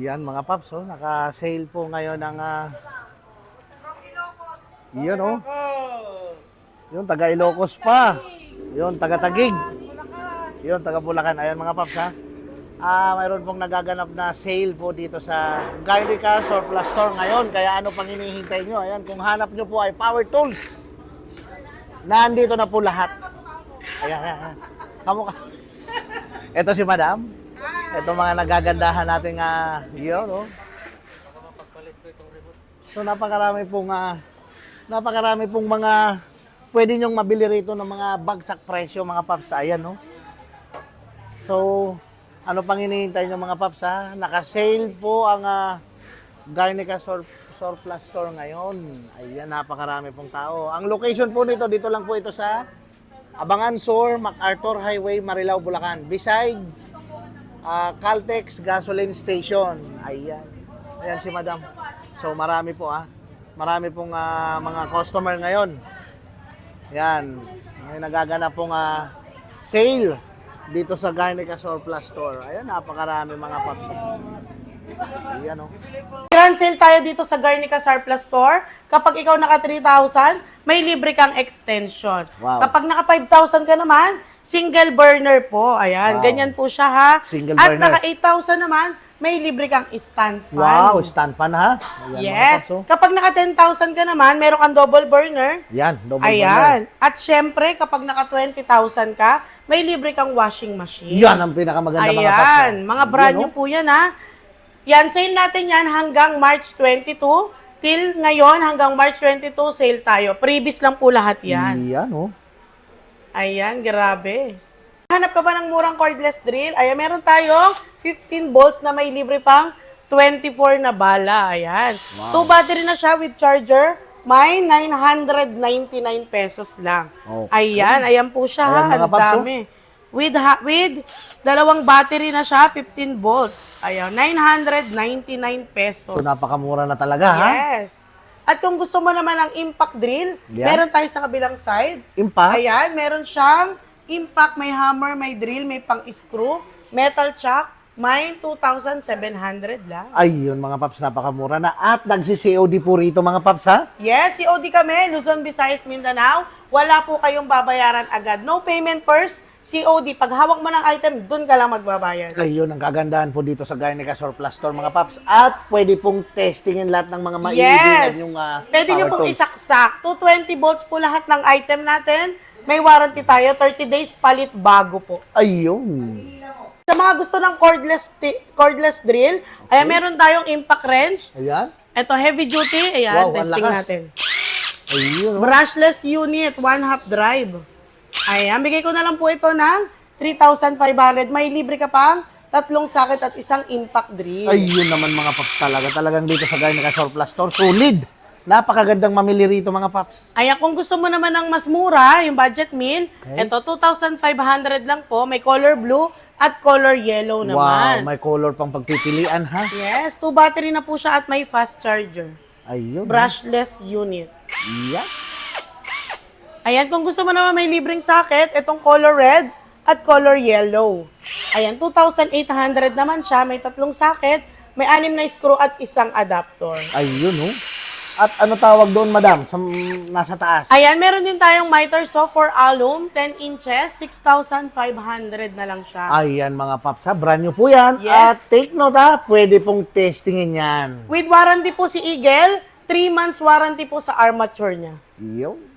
Yan mga paps, oh. naka-sale po ngayon ang ah, Yun oh. Yun, taga Ilocos pa. Yun, taga Tagig. Yun, taga Bulacan. Ayan mga paps ha. Ah, mayroon pong nagaganap na sale po dito sa Garlica Surplus Store ngayon. Kaya ano pang hinihintay nyo? Ayan, kung hanap nyo po ay power tools. Nandito na po lahat. Ayan, ayan, ayan. Kamukha. Ito si Madam. Ito mga nagagandahan nating uh, yun, oh. So napakarami pong ah, napakarami pong mga pwede nyong mabili rito ng mga bagsak presyo mga paps. Ayan, no? So, ano pang hinihintay nyo mga paps, ha? Naka-sale po ang uh, Garnica Sur- Surplus Store ngayon. Ayan, napakarami pong tao. Ang location po nito, dito lang po ito sa Abangan Sur, MacArthur Highway, Marilao, Bulacan. Beside ah, Caltex Gasoline Station. Ayan. Ayan si Madam. So marami po ah. Marami pong ah, mga customer ngayon. Yan. May nagaganap pong ah, sale dito sa Garnica Surplus Store. Ayan, napakarami mga paps. Ayan oh. Grand sale tayo dito sa Garnica Surplus Store. Kapag ikaw naka 3,000, may libre kang extension. Wow. Kapag naka 5,000 ka naman, single burner po. Ayan, Wow. ganyan po siya ha. Single At burner. naka 8,000 naman, may libre kang stand fan. Wow, stand pan ha. Ayan, Yes. Kapag naka 10,000 ka naman, meron kang double burner. Yan, double Ayan. At syempre, kapag naka 20,000 ka, may libre kang washing machine. burner. Yan ang pinakamaganda mga paps. Ayan, mga brand new po yan ha. Yan, sale natin yan hanggang March 22. Till ngayon, hanggang March 22, sale tayo. Previous lang po lahat yan. Yan oh. Ayan, grabe. Hanap ka ba ng murang cordless drill? Ayan, meron tayong 15 volts na may libre pang 24 na bala. Ayan. Two battery na siya with charger. May 999 pesos lang. Okay. Ayan, ayan po siya Ayan, ha. Ang paps, oh. dami. With, ha- with dalawang battery na siya, 15 volts. Ayan, 999 pesos. So napakamura na talaga ha. Yes. At kung gusto mo naman ng impact drill, Yan. meron tayo sa kabilang side. Impact. Ayan, meron siyang impact, may hammer, may drill, may pang-screw, metal chuck, may 2,700 lang. Ayun mga paps, napakamura na. At nagsi-COD po rito mga paps ha. Yes, COD kami, Luzon, Visayas, Mindanao. Wala po kayong babayaran agad. No payment first, COD. Pag hawak mo ng item, dun ka lang magbabayad. Ayun ang kagandahan po dito sa Garnica Surplus Store mga paps. At pwede pong testingin lahat ng mga maiibingan Yes! yung uh, Pwede nyo pong tools. isaksak. 220 volts po lahat ng item natin. May warranty tayo, 30 days palit bago po. Ayun. Sa mga gusto ng cordless cordless drill, ayan, meron tayong impact wrench. Ayan. Ito, heavy duty. Ayan, Wow, testing natin. Ayun. Brushless unit, one half drive. Ayan, bigay ko na lang po ito ng 3,500. May libre ka pang tatlong socket at isang impact drill. Ayun naman mga paps talaga. Talagang dito sa Garnica Surplus Store. Solid. Napakagandang mamili rito mga paps. Ayan, kung gusto mo naman ng mas mura, yung budget meal, ito 2,500 lang po. May color blue at color yellow Wow, naman. may color pang pagpipilian ha. Yes, two battery na po siya at may fast charger. Ayun. Brushless unit. Yeah. Ayan, kung gusto mo naman may libreng socket, itong color red at color yellow. Ayan, 2,800 naman siya. May tatlong socket, may anim na screw at isang adapter. Ayun oh. At ano tawag doon madam? Sa nasa taas. Ayan, meron din tayong miter saw for alum, 10 inches, 6,500 na lang siya. Ayan mga paps ha. Brand new po yan. At Yes. take note ha. Pwede pong testingin yan. With warranty po si Eagle, 3 months warranty po sa armature niya. Yo.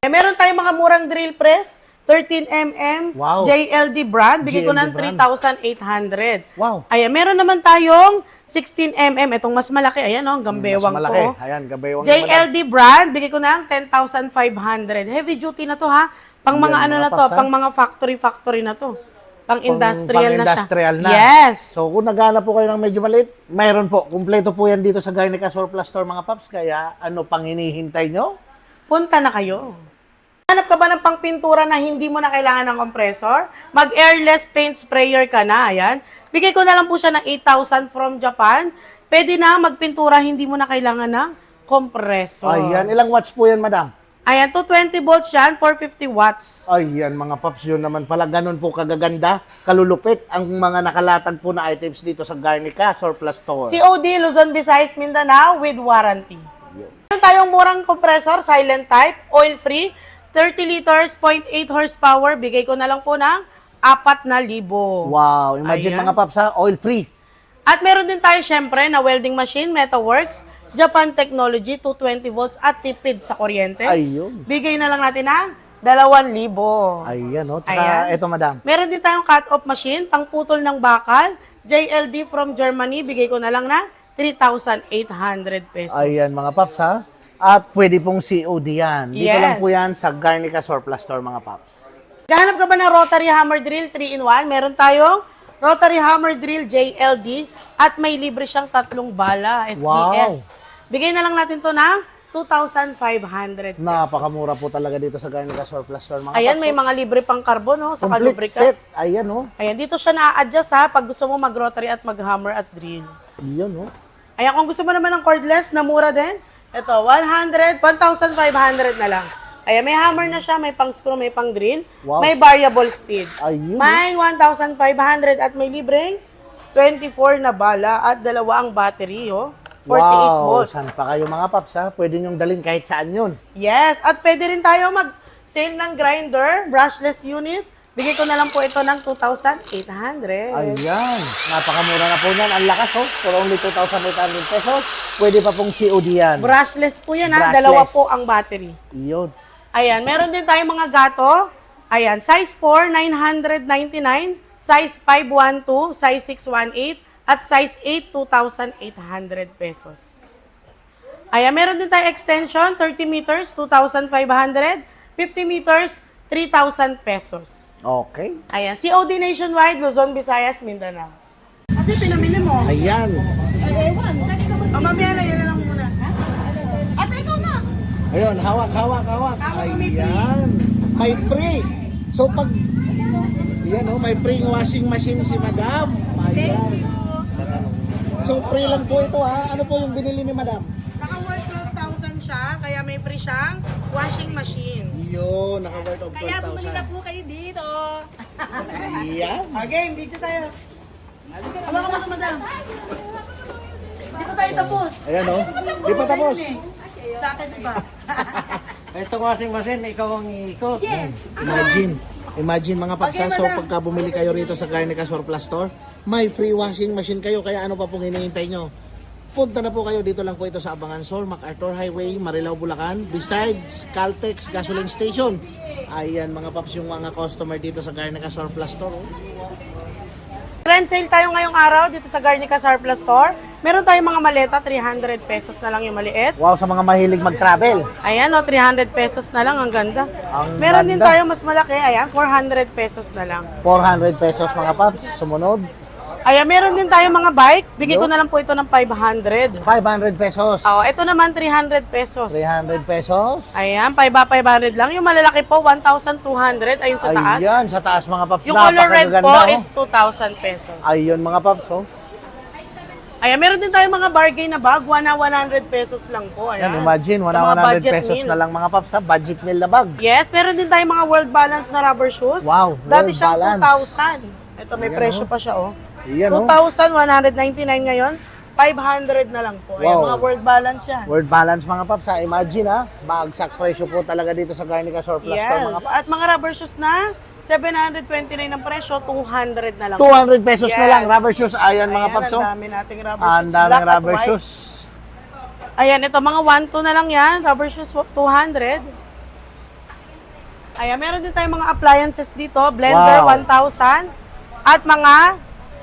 Eh, meron tayong mga murang drill press, 13mm, Wow. JLD brand, bigay ko ng brand. 3,800. Wow. Ayan, meron naman tayong 16mm, itong mas malaki, ayan o, gambewang Mas malaki. ko. Ayan, gabewang naman. JLD brand, bigay ko ng 10,500. Heavy duty na to ha. Pang Yan, mga ano mga na to, pang mga factory factory na to. Pang industrial na siya. industrial na. Yes. So kung naghanap po kayo ng medyo maliit, mayroon po. Kumpleto po yan dito sa Garnica Surplus Store mga paps. Kaya ano pang hinihintay nyo? Punta na kayo. Hanap ka ba ng pangpintura na hindi mo na kailangan ng compressor? Mag-airless paint sprayer ka na, ayan. Bigay ko na lang po siya ng 8,000 from Japan. Pwede na magpintura, hindi mo na kailangan ng compressor. Ayan, ilang watts po yan madam? Ayan, 220 volts yan, 450 watts. Ayan mga paps, yun naman pala. Ganun po kagaganda, kalulupit ang mga nakalatag po na items dito sa Garnica Surplus Store. COD, Luzon, Visayas, Mindanao with warranty. Meron tayong murang compressor, silent type, oil-free, 30 liters, 0.8 horsepower. Bigay ko na lang po ng 4,000. Wow, imagine Ayan. mga paps ha, oil free. At meron din tayo syempre na welding machine, MetaWorks, Japan Technology, 220 volts at tipid sa kuryente. Ayun. Bigay na lang natin ng 2,000. Ayan, oh. Tsaka, Ayan. eto madam. Meron din tayong cut-off machine, pangputol ng bakal, JLD from Germany, bigay ko na lang na 3,800 pesos. Ayan mga paps ha. At pwede pong COD yan. Dito Yes. lang po yan sa Garnica Surplus Store mga paps. Gahanap ka ba ng rotary hammer drill 3-in-1? Meron tayong rotary hammer drill JLD at may libre siyang tatlong bala SDS. Bigay na lang natin to ng 2,500 pesos. Napakamura po talaga dito sa Garnica Surplus Store mga Ayan, paps. may mga libre pang carbon, no? Sa Complete lubricant. set. Ayan oh. Ayan, dito siya na-adjust ha pag gusto mo mag-rotary at mag-hammer at drill. Ayan oh. Ayan, kung gusto mo naman ng cordless na mura din, ito, 100, 1,500 na lang. Ayan, may hammer na siya, may pang screw, may pang drill, Wow. may variable speed. Ayun. May 1,500 at may libreng 24 na bala at dalawa ang battery, oh. 48 wow, volts. saan pa kayo mga paps ha? Pwede nyong dalhin kahit saan yun. Yes, at pwede rin tayo mag-sale ng grinder, brushless unit. Bigay ko na lang po ito ng 2,800. Ayan, napakamura na po niyan. Ang lakas oh, for only 2,800 pesos. Pwede pa pong COD yan. Brushless po yan, ha? Brushless. Dalawa po ang battery. Yun. Ayan, meron din tayong mga gato. Ayan, size 4, 999. Size 5, 12. Size 6, 18. At size 8, 2,800 pesos. Ayan, meron din tayong extension, 30 meters, 2,500. 50 meters, 3,000 pesos. Okay. Ayan, COD nationwide, Luzon, Visayas, Mindanao. Kasi pinamili mo. Ayan. O, mamaya na, yun na lang muna. Ate, ikaw na. Ayun, hawak, hawak, hawak. Hawak, may Ayan. May pre. So pag Yan oh, may pre washing machine si Madam. Ayan. So pre lang po ito ha. Ano po yung binili ni Madam? 12,000 siya, kaya may free siyang washing machine. Yun, naka-worth of Kaya bumalik na 12,000. po kayo dito. Ayan. Okay, video tayo. Ano ka mga madam? Hindi pa tayo tapos. Ayan oh. Di pa tapos. Sa akin, di ba? Itong washing machine, ikaw ang iikot. Yes. Imagine. Imagine mga paksa, Okay, pagka bumili kayo rito sa Garnica Surplus Store, may free washing machine kayo, kaya ano pa pong hinihintay nyo? Punta na po kayo, dito lang po ito sa Abangan Store, MacArthur Highway, Marilao, Bulacan, besides Caltex Gasoline Station. Ayan mga paps yung mga customer dito sa Garnica Surplus Store. oh. Trend sale tayo ngayong araw dito sa Garnica Surplus Store. Meron tayong mga maleta, 300 pesos na lang yung maliit. Wow, sa mga mahilig mag-travel. Ayan o, 300 pesos na lang, ang ganda. Ang Meron din ganda. tayo mas malaki, ayan, 400 pesos na lang. 400 pesos mga paps, sumunod. Ayan, meron din tayo mga bike. Bigay ko na lang po ito ng 500. 500 pesos. Oh, ito naman 300 pesos. 300 pesos. Ayan, 500 lang. Yung malalaki po, 1,200. Ayun sa taas. Ayan, sa taas mga paps. Yung color red po oh. is 2,000 pesos. Ayun mga paps, oh. Ayan, meron din tayong mga bargain na bag. One na 100 pesos lang po. Ayan. Yan, imagine, Sa wala mga 100 budget pesos meal. na lang mga paps ha, budget meal na bag. Yes, meron din tayong mga world balance na rubber shoes. Wow, Dati World siyang Balance. 2,000. Ito, may Ayan, presyo oh. pa siya, oh. Yan oh. 2,199 ngayon. 500 na lang po. Ayan, Wow. mga world balance yan. Word balance mga paps ha, imagine ha, bagsak presyo po talaga dito sa Garnica Surplus Yes. Store mga paps. At mga rubber shoes na 729 ang presyo, 200 na lang. 200 pesos na Yes. lang, rubber shoes, ayan mga Ayan, paps oh. Ang dami nating rubber Ang shoes. daming Black at rubber shoes. Ayan, ito mga 1-2 na lang yan. Rubber shoes, 200. Ayan, meron din tayong mga appliances dito. Blender, Wow. 1,000. At mga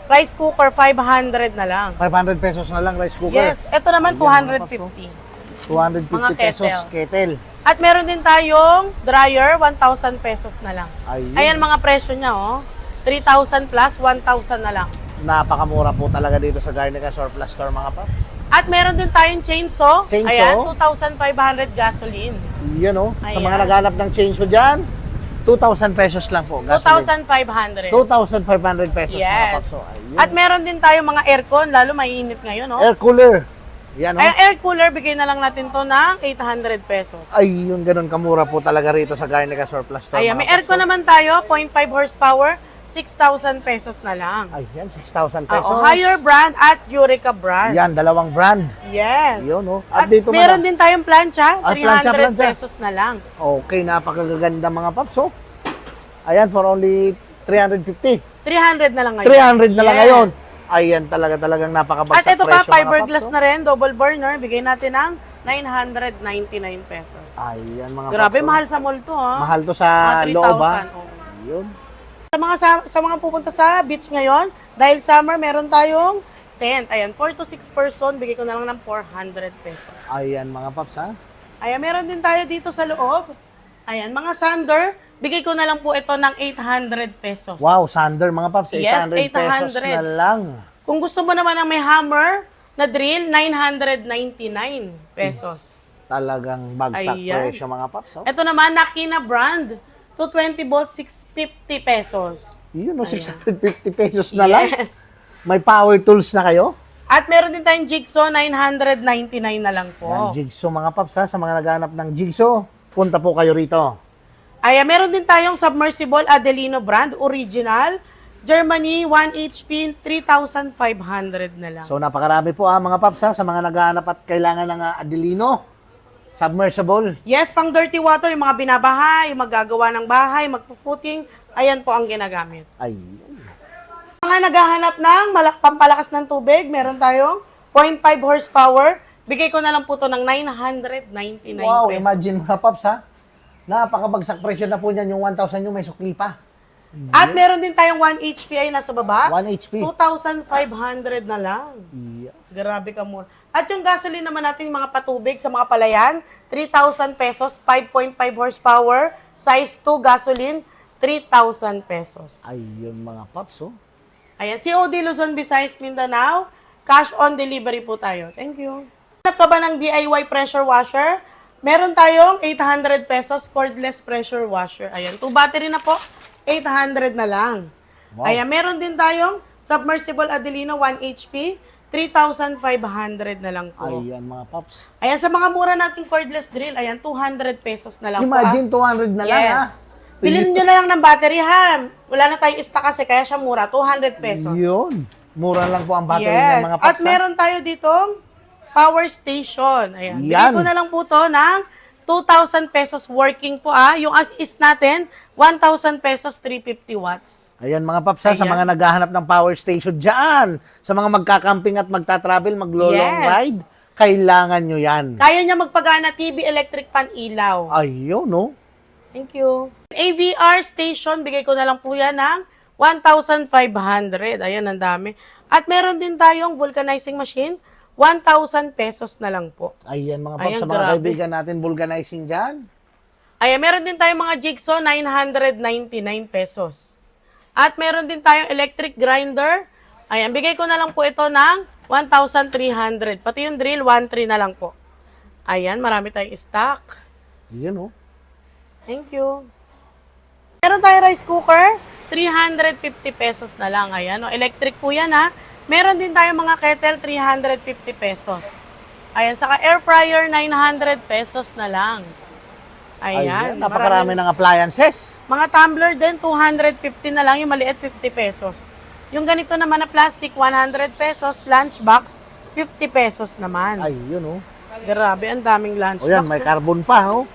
rice cooker, 500 na lang. 500 pesos na lang rice cooker. Yes, ito naman, Ayan, mga 250. 250 Mga pesos kettle. kettle. At meron din tayong dryer, 1,000 pesos na lang. Ayun. Ayan mga presyo niya, oh. 3,000 plus, 1,000 na lang. Napakamura po talaga dito sa Garnica Surplus Store mga paps. At meron din tayong chainsaw. Chainsaw? Ayan, 2,500 gasoline. Yan oh, sa Ayan. mga naghanap ng chainsaw dyan, 2,000 pesos lang po. gasoline. 2,500. 2,500 pesos mga Yes. oh. Ayun. At meron din tayong mga aircon, lalo mainit ngayon, no? Air cooler. Yan, oh. Ay, air cooler, bigay na lang natin to ng 800 pesos. Ay, yun ganun kamura po talaga rito sa Gyneca Surplus Store. Ayan, mga may aircon oh. naman tayo, 0.5 horsepower, 6,000 pesos na lang. Ayan, 6,000 Ah, pesos. oh, higher brand at Eureka brand. Yan, dalawang brand. Yes. Yun, oh. At, At dito, meron din tayong plancha, Ah, 300 plancha, plancha. pesos na lang. Okay, napakaganda mga paps, oh. Ayan, for only 350. 300 na lang ngayon. 300 na lang Yes. ngayon. Ayan, talaga talagang napakabagsak At ito pa, presyo, fiberglass paps, na rin, double burner, bigay natin ng 999 pesos. oh. Ayan, mga Grabe, paps, oh. mahal sa mall to, ha? Mahal to sa loob, ha? 3,000, oo. Yun. Sa mga sa, sa mga pupunta sa beach ngayon, dahil summer, meron tayong tent. Ayan, 4 to 6 person, bigay ko na lang ng 400 pesos. Ayan, mga paps, ha? Ayan, meron din tayo dito sa loob. Ayan, mga sander, bigay ko na lang po ito ng 800 pesos. Wow, Sander, mga paps, 800, Yes, pesos 800. na lang. Kung gusto mo naman ng may hammer na drill, 999 pesos. Talagang bagsak Ayan. presyo, mga paps, oh. Ito naman, Nakina brand. 220 volts, 650 pesos. Yun, oh, 650 pesos na lang. Yes. May power tools na kayo? At meron din tayong jigsaw, 999 na lang po. Yan, jigsaw mga paps ha, sa mga naghanap ng jigsaw, punta po kayo rito. Ay, meron din tayong submersible Adelino brand, original. Germany, 1 HP, 3,500 na lang. So napakarami po ha mga paps ha, sa mga naghahanap at kailangan ng uh, Adelino, submersible. yes, pang dirty water, yung mga binabahay, yung magagawa ng bahay, magpo-footing, ayan po ang ginagamit. Ay, Mga naghahanap ng malak pampalakas ng tubig, meron tayong 0.5 horsepower. Bigay ko na lang po to ng 999 wow, pesos. imagine mga paps ha. Napakabagsak presyo na po niyan yung 1,000 yung may sukli pa. At meron din tayong 1 HP ay nasa baba. 1 HP. 2,500 na lang. Yeah. Grabe ka mo. At yung gasoline naman natin, mga patubig sa mga palayan, 3,000 pesos, 5.5 horsepower, size 2 gasoline, 3,000 pesos. Ayun mga paps oh. Ayan, COD Luzon, Visayas, Mindanao, cash on delivery po tayo. Thank you. Hanap ka ba ng DIY pressure washer? Meron tayong 800 pesos cordless pressure washer. Ayan, two battery na po, 800 na lang. Wow. Ayan, meron din tayong submersible Adelino 1 HP, 3,500 na lang po. Ayan mga paps. Ayan, sa mga mura nating cordless drill, ayan, 200 pesos na lang po. ah. Imagine 200 na lang ha. Yes. Bilhin nyo na lang ng battery ha. Wala na tayong stock kasi kaya siya mura, 200 pesos. Yun. Mura lang po ang battery yes. ng mga paps At meron tayo dito power station. Ayan. Yan. ko na lang po to ng 2,000 pesos working po ah. Yung as is natin, 1,000 pesos, 350 watts. Ayan mga paps ha, sa Ayan. mga naghahanap ng power station dyan, sa mga magkakamping at magta-travel, maglo-long Yes. ride, kailangan nyo yan. Kaya niya magpagana TV, electric pan, ilaw. Ayun, no? Thank you. AVR station, bigay ko na lang po yan ng 1,500. Ayan, ang dami. At meron din tayong vulcanizing machine, 1,000 pesos na lang po. Ayan mga paps, Ayan, sa mga grabe. kaibigan natin, vulcanizing dyan. Ayan, meron din tayong mga jigsaw, 999 pesos. At meron din tayong electric grinder. Ayan, bigay ko na lang po ito ng 1,300. Pati yung drill, 1,300 na lang po. Ayan, marami tayong stock. Ayan, oh. Thank you. Meron tayong rice cooker, 350 pesos na lang. Ayan, oh, electric po yan ha. Meron din tayong mga kettle, 350 pesos. Ayan, saka air fryer, 900 pesos na lang. Ayan, napakarami marami- ng appliances. Mga tumbler din, 250 na lang. Yung maliit, 50 pesos. Yung ganito naman na plastic, 100 pesos. Lunchbox, 50 pesos naman. Ayun, oh. Grabe, ang daming O lunchbox. yan, may carbon pa, oh.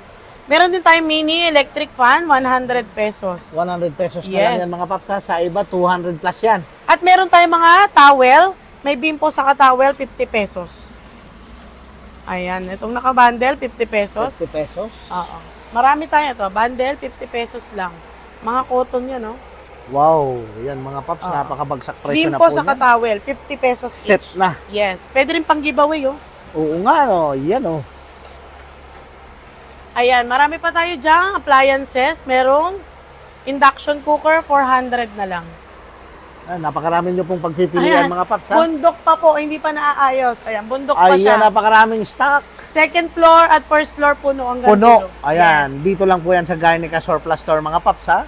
Meron din tayong mini electric fan, 100 pesos. 100 pesos na lang Yes. yan mga paps ha. Sa iba, 200 plus yan. At meron tayong mga towel. May bimpo sa towel 50 pesos. Ayan, itong naka-bundle, 50 pesos. 50 pesos. Oo. Marami tayo ito. Bundle, 50 pesos lang. Mga cotton yan, no? Wow. Yan mga paps, napakabagsak presyo na Bimpo po sa yan. towel, 50 pesos Set each. na. Yes. Pwede rin pang giveaway, oh. Oo nga, no. Yan, oh. Ayan, marami pa tayo dyan. Appliances. Merong induction cooker, 400 na lang. Ah, napakarami nyo pong pagpipilian mga paps ha. Bundok pa po, hindi pa naaayos. Ayan, bundok pa Ayan, siya. napakaraming stock. Second floor at first floor puno hanggang Puno. dulo. Ayan, dito lang po yan sa Garnica Surplus Store mga paps ha.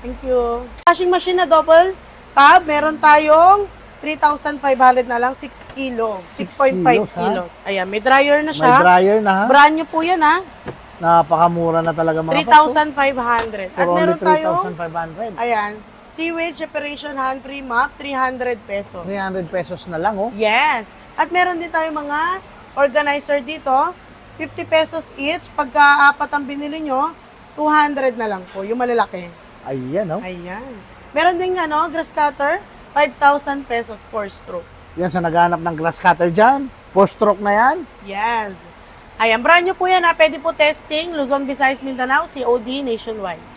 Thank you. Washing machine na double tab, meron tayong 3,500 na lang, 6 kilo. Six 6.5 kilos, kilos? Ayan, may dryer na May siya. dryer na ha. Brand new po yan ha. Napakamura na talaga mga paps. 3,500. For At meron tayong, 3,500. ayan, sewage separation hand-free mop, 300 pesos. 300 pesos na lang oh. Yes. At meron din tayong mga organizer dito. 50 pesos each. Pagka apat ang binili nyo, 200 na lang po. Yung malalaki. Ayan oh. Ayan. Meron din ano, grass cutter. 5,000 pesos for stroke. Yan sa naghanap ng glass cutter dyan. Four stroke na yan. Yes. Ayan, brand new po yan ha. Pwede po testing. Luzon, Visayas, Mindanao, COD nationwide.